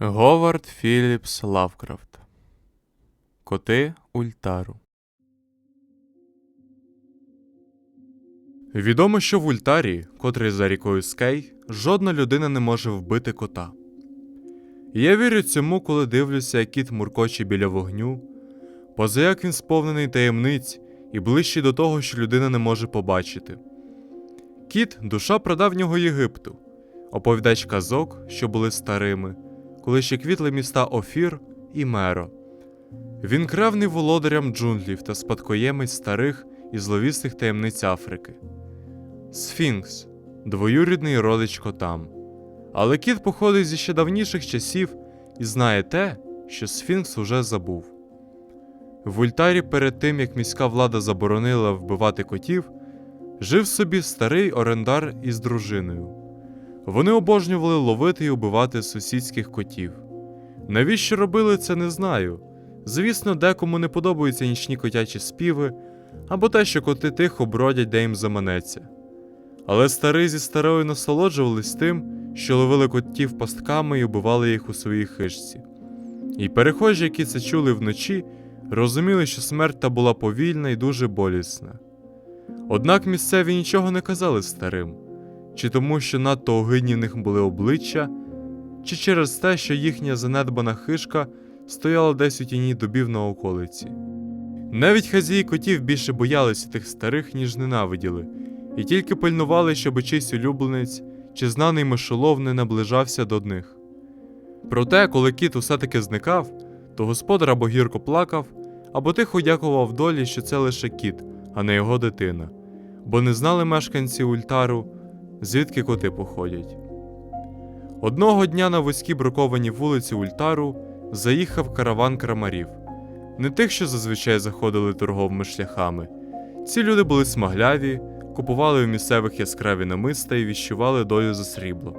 Говард Філіпс Лавкрафт Коти Ультару Відомо, що в Ультарі, котрий за рікою Скей, жодна людина не може вбити кота. Я вірю цьому, коли дивлюся, як кіт муркоче біля вогню, поза як він сповнений таємниць і ближчий до того, що людина не може побачити. Кіт душа прадавнього Єгипту, оповідач казок, що були старими коли ще квітли міста Офір і Меро. Він кревний володарям джунглів та спадкоємець старих і зловісних таємниць Африки. Сфінкс двоюрідний родич котам. Але кіт походить зі ще давніших часів і знає те, що Сфінкс уже забув. В Ультарі перед тим, як міська влада заборонила вбивати котів, жив собі старий орендар із дружиною. Вони обожнювали ловити і убивати сусідських котів. Навіщо робили це, не знаю. Звісно, декому не подобаються нічні котячі співи або те, що коти тихо бродять, де їм заманеться. Але старий зі старою насолоджувались тим, що ловили котів пастками і убивали їх у своїй хижці. І перехожі, які це чули вночі, розуміли, що смерть та була повільна і дуже болісна. Однак місцеві нічого не казали старим чи тому, що надто огидні в них були обличчя, чи через те, що їхня занедбана хишка стояла десь у тіні дубів на околиці. Навіть хазії котів більше боялися тих старих, ніж ненавиділи, і тільки пильнували, щоб чийсь улюбленець чи знаний мишолов не наближався до них. Проте, коли кіт усе таки зникав, то господар або гірко плакав, або тихо дякував долі, що це лише кіт, а не його дитина, бо не знали мешканці Ультару, звідки коти походять. Одного дня на вузькій брукованій вулиці Ультару заїхав караван крамарів, не тих, що зазвичай заходили торговими шляхами. Ці люди були смагляві, купували у місцевих яскраві намиста і віщували долю за срібло.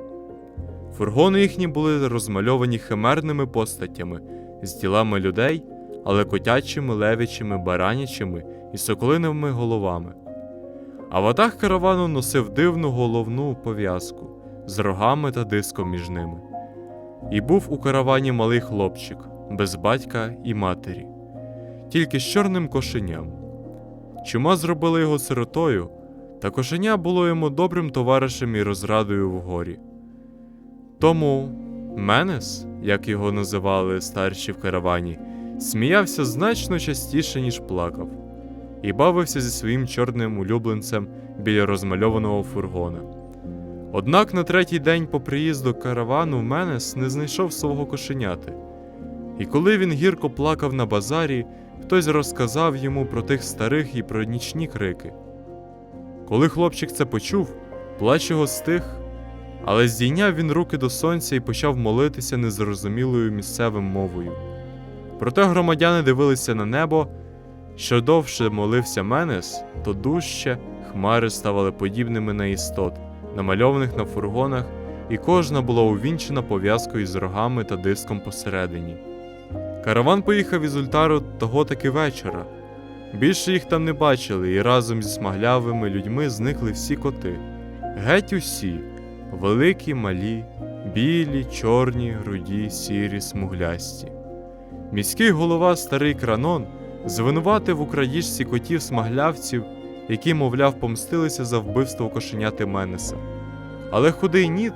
Фургони їхні були розмальовані химерними постатями з тілами людей, але котячими, левічими, баранячими і соколиновими головами. А ватаг каравану носив дивну головну пов'язку з рогами та диском між ними. І був у каравані малий хлопчик, без батька і матері, тільки з чорним кошеням. Чума зробила його сиротою, та кошеня було йому добрим товаришем і розрадою в горі. Тому Менес, як його називали старші в каравані, сміявся значно частіше, ніж плакав і бавився зі своїм чорним улюбленцем біля розмальованого фургона. Однак на третій день по приїзду каравану Менес не знайшов свого кошеняти. І коли він гірко плакав на базарі, хтось розказав йому про тих старих і про нічні крики. Коли хлопчик це почув, плач його стих, але здійняв він руки до сонця і почав молитися незрозумілою місцевим мовою. Проте громадяни дивилися на небо що довше молився Менес, то дужче хмари ставали подібними на істот, намальованих на фургонах, і кожна була увінчена пов'язкою з рогами та диском посередині. Караван поїхав із Ультару того таки вечора. Більше їх там не бачили, і разом зі смаглявими людьми зникли всі коти. Геть усі великі, малі, білі, чорні, руді, сірі, смуглясті. Міський голова старий кранон звинуватив у крадіжці котів смаглявців, які, мовляв, помстилися за вбивство кошеняти Менеса. Але худий Ніт,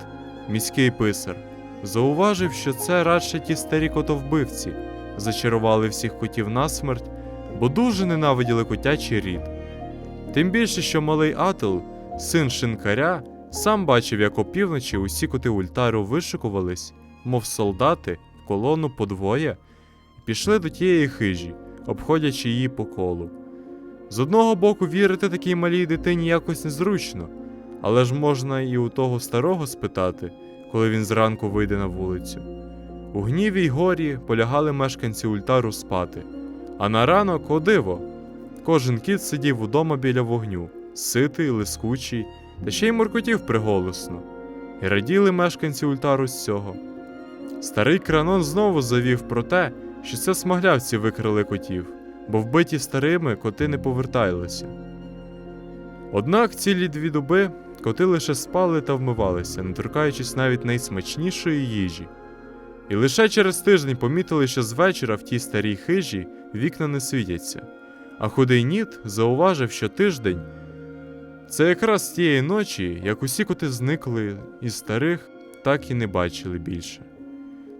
міський писар, зауважив, що це радше ті старі котовбивці зачарували всіх котів насмерть, бо дуже ненавиділи котячий рід. Тим більше, що малий Ател, син шинкаря, сам бачив, як опівночі усі коти Ультару вишикувались, мов солдати, в колону по двоє, і пішли до тієї хижі, обходячи її по колу. З одного боку, вірити такій малій дитині якось незручно, але ж можна і у того старого спитати, коли він зранку вийде на вулицю. У гніві й горі полягали мешканці Ультару спати, а на ранок, о диво, кожен кіт сидів удома біля вогню, ситий, лискучий, та ще й муркотів приголосно, і раділи мешканці Ультару з цього. Старий кранон знову завів про те, що це смаглявці викрали котів, бо вбиті старими коти не повертайлися. Однак цілі дві доби коти лише спали та вмивалися, не торкаючись навіть найсмачнішої їжі. І лише через тиждень помітили, що з вечора в тій старій хижі вікна не світяться. А худий Ніт зауважив, що тиждень це якраз тієї ночі, як усі коти зникли із старих, так і не бачили більше.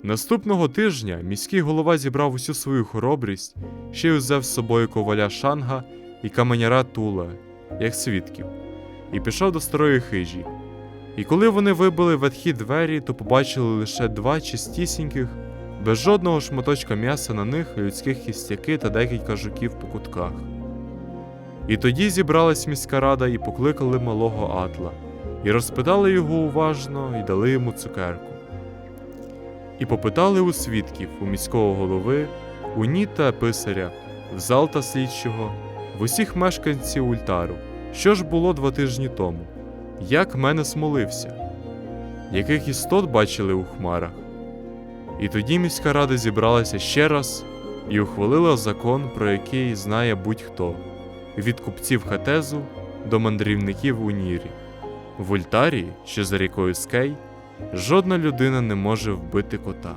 Наступного тижня міський голова зібрав усю свою хоробрість, ще й узяв з собою коваля Шанга і каменяра Тула, як свідків, і пішов до старої хижі. І коли вони вибили ветхі двері, то побачили лише два чистісіньких, без жодного шматочка м'яса на них, людських кістяки та декілька жуків по кутках. І тоді зібралась міська рада і покликали малого Атла, і розпитали його уважно і дали йому цукерку. І попитали у свідків, у міського голови, у Ніта писаря, в Залта слідчого, в усіх мешканців Ультару, що ж було два тижні тому, як мене смолився, яких істот бачили у хмарах. І тоді міська рада зібралася ще раз і ухвалила закон, про який знає будь-хто від купців Хатезу до мандрівників у Нірі. В Ультарі, що за рікою Скей, жодна людина не може вбити кота.